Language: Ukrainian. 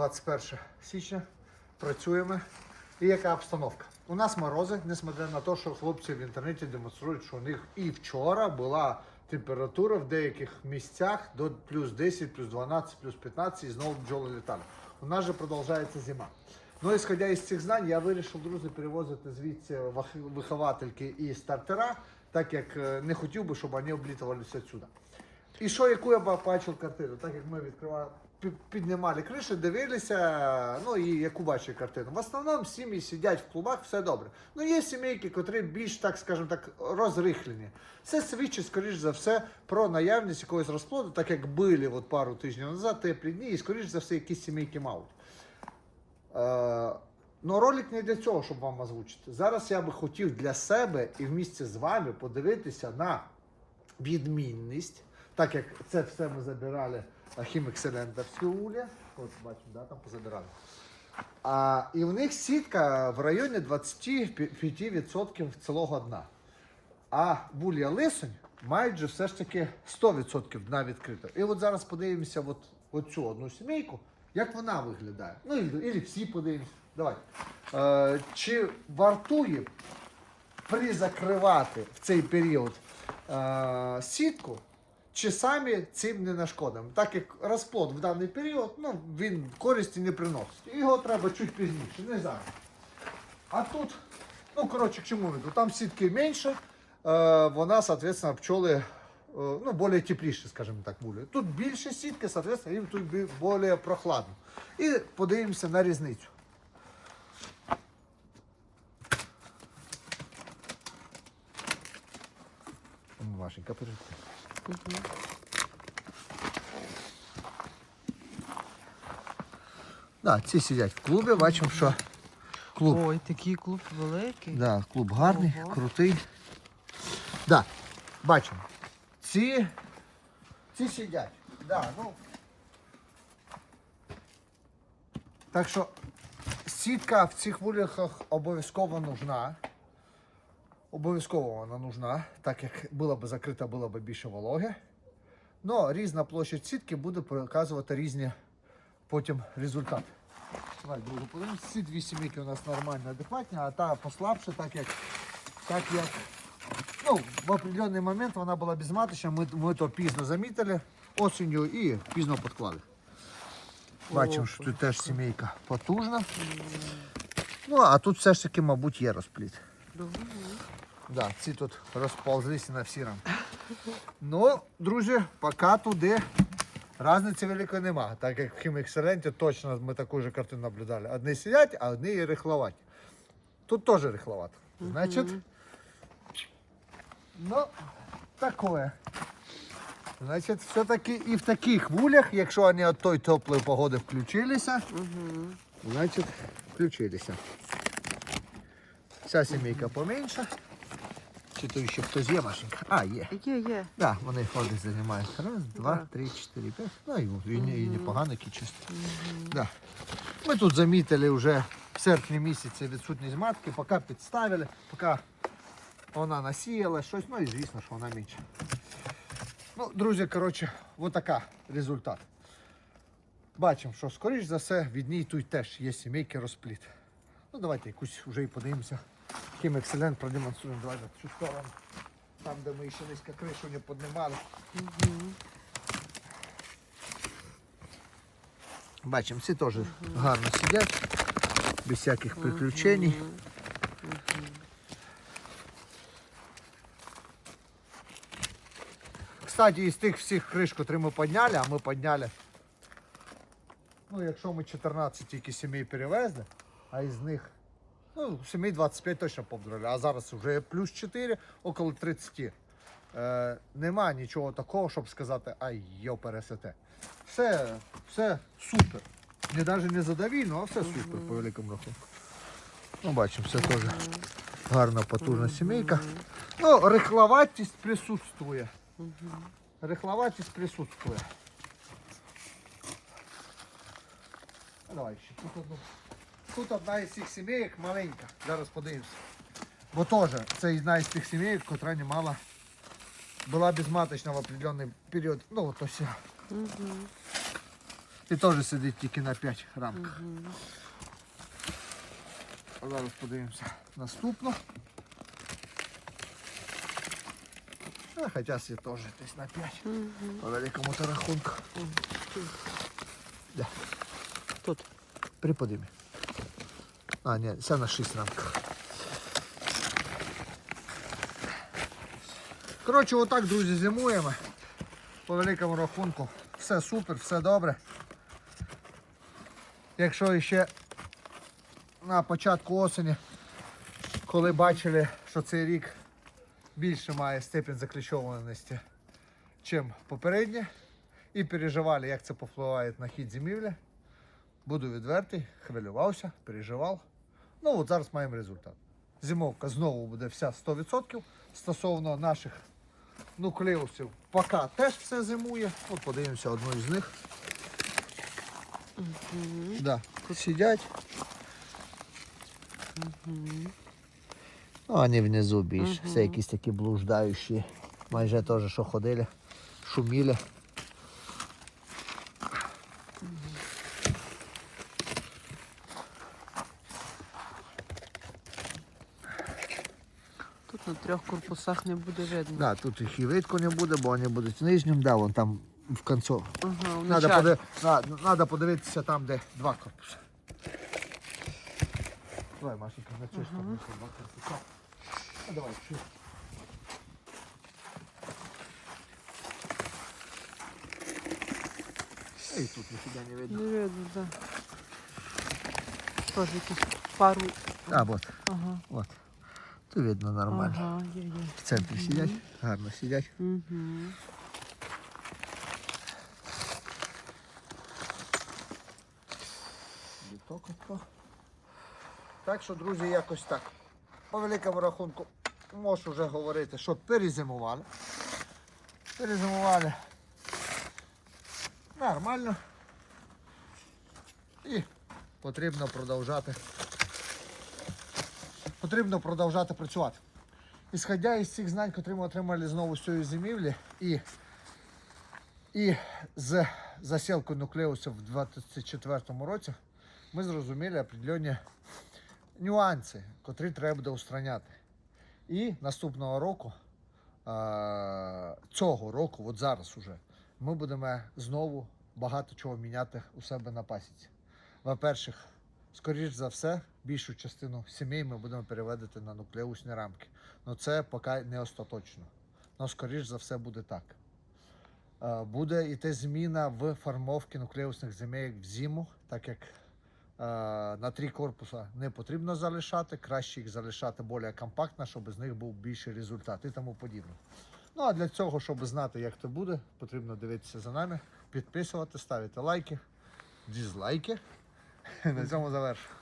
21 січня. Працюємо. І яка обстановка? У нас морози, несмотря на те, що хлопці в інтернеті демонструють, що у них і вчора була температура в деяких місцях до плюс 10, плюс 12, плюс 15 і знову бджоли літали. У нас же продовжується зима. Ну, ісходя із цих знань, я вирішив, друзі, перевозити звідси виховательки і стартера, так як е, не хотів би, щоб вони облітувалися відсюди. І що, яку я бачив картину? Так як ми відкривали, піднімали криші, дивилися, ну і яку бачив картину. В основному сім'ї сидять в клубах, все добре. Ну є сімейки, котрі більш, так скажімо так, розрихлені. Це свідчить, скоріш за все, про наявність якогось розплоду, так як були от пару тижнів назад теплі дні, і скоріш за все, якісь сімейки мають. Е, Ну, ролик не для цього, щоб вам озвучити. Зараз я би хотів для себе і в місті з вами подивитися на відмінність, так як це все ми забирали хімекселентовські улі. От бачимо, да, там позабирали. А, і в них сітка в районі 25% цілого дна. А вулія лисонь мають же все ж таки 100% дна відкрито. І от зараз подивимося от, от цю одну сімейку, як вона виглядає. Ну, і, і всі подивимося. Давай. Е, чи вартує призакривати в цей період е, сітку, чи самі цим не нашкодимо. Так як розплод в даний період, ну, він користі не приносить. Його треба чуть пізніше, не зараз. А тут, ну, коротше, к чому веду? Там сітки менше, е, вона, соответственно, пчоли, е, ну, более тепліше, скажімо так, буде. Тут більше сітки, соответственно, їм тут бі- более прохладно. І подивимося на різницю. Машенька, перейти. Да, ці сидять в клубі, бачимо, що клуб Ой, такий клуб великий. Да, клуб гарний, Ого. крутий. Да, бачимо. Ці, ці сидять. Да, ну. Так що сітка в цих вуликах обов'язково нужна. Обов'язково вона нужна, так як була б закрита, було б більше вологи. Но різна площадь сітки буде показувати різні потім результати. Давай другу подивимось. Ці дві сімейки у нас нормально адекватні, а та послабше, так як, так як ну, в определенний момент вона була безматочна, ми, ми то пізно замітили осінню і пізно підклали. Бачимо, що тут теж сімейка потужна. Ну, а тут все ж таки, мабуть, є розпліт. Да, ці тут розповзлися на всі рамки. Ну, друзі, поки туди Разниці великої нема, так як в хімекселенті точно ми таку ж картину наблюдали. Одні сидять, а одні і рихловаті. Тут теж рихловато. Значить, ну, таке. Значить, все-таки і в таких вулях, якщо вони від тої теплої погоди включилися, значить, включилися. Ця сімейка поменша. Чи то ще хтось є, Машенька? А, є. Є, є. Да, вони ходять, займаються. Раз, два, три, чотири, п'ять. Ну і, і, і непогано чисто. Да. Ми тут замітили вже в серпні місяці відсутність матки, поки підставили, поки вона насіяла щось, ну і звісно, що вона менше. Ну, друзі, коротше, от така результат. Бачимо, що скоріш за все від ній тут теж є сімейки розпліт. Ну давайте якусь вже і подивимося. Ким Excellent продемонструємо. Давай цю сторону. Там, де ми ще низько кришу не піднімали. Бачимо, всі теж гарно сидять, без всяких приключень. Кстати, із тих всіх криш, котрі ми підняли, а ми підняли. Ну, якщо ми 14 тільки сімей перевезли, а із них ну, сімей 25 точно побдрали, а зараз вже плюс 4, около 30. Е, нема нічого такого, щоб сказати, ай, йо пересете. Все, все супер. Не навіть не задовільно, а все супер по великому рахунку. Ну, бачимо, все теж гарна, потужна сімейка. Ну, рихловатість присутствує. Рихловатість присутствує. Давай ще тут одну. Тут одна із цих сімейок маленька. Зараз подивимося. Бо теж це одна із тих сімейок, яка не мала, була безматочна в определенний період. Ну, от ось. І теж сидить тільки на 5 рамках. А Зараз подивимося наступну. А, хоча це теж десь на 5. По великому то рахунку. Де? Тут. При подимі. А, ні, це на 6 рамках. Коротше, отак, друзі, зимуємо. По великому рахунку. Все супер, все добре. Якщо ще на початку осені, коли бачили, що цей рік більше має степень закліщованості, чим попереднє, і переживали, як це повпливає на хід зимівлі, Буду відвертий, хвилювався, переживав. Ну от зараз маємо результат. Зимовка знову буде вся 100%. Стосовно наших нуклеусів, поки теж все зимує. От подивимося одну із них. Да. Тут сидять. Ну, вони внизу більше. Все якісь такі блуждаючі. Майже теж, що ходили, шуміли. На трьох корпусах не буде видно. Да, тут їх і видко не буде, бо вони будуть в нижньому, да, вон там в кінці. Ага, Надо, поди... на- надо подивитися там, де два корпуси. Давай, Машенька, на цю сторону ще два корпуса. А давай, чи. І тут ніфіга не видно. Не видно, так. Теж якісь пару. А, от, Ага. от. Тут видно нормально. Ага, є, є. В центрі сидять, гарно сидять. Угу. Так що, друзі, якось так. По великому рахунку можу вже говорити, що перезимували. Перезимували нормально. І потрібно продовжати. Потрібно продовжати працювати. Ісходя із цих знань, які ми отримали знову з цієї зимівлі, і, і з засілкою нуклеусів в 2024 році, ми зрозуміли определенні нюанси, котрі треба буде устраняти. І наступного року, цього року, от зараз уже, ми будемо знову багато чого міняти у себе на пасіці. Во-перше, скоріш за все, більшу частину сімей ми будемо переводити на нуклеусні рамки. Ну це поки не остаточно. Ну, скоріш за все, буде так. Е, Буде йти зміна в формовці нуклеусних земель в зиму, так як е, на три корпуса не потрібно залишати, краще їх залишати більш компактно, щоб з них був більший результат і тому подібне. Ну а для цього, щоб знати, як це буде, потрібно дивитися за нами, підписувати, ставити лайки, дізлайки. На цьому завершу.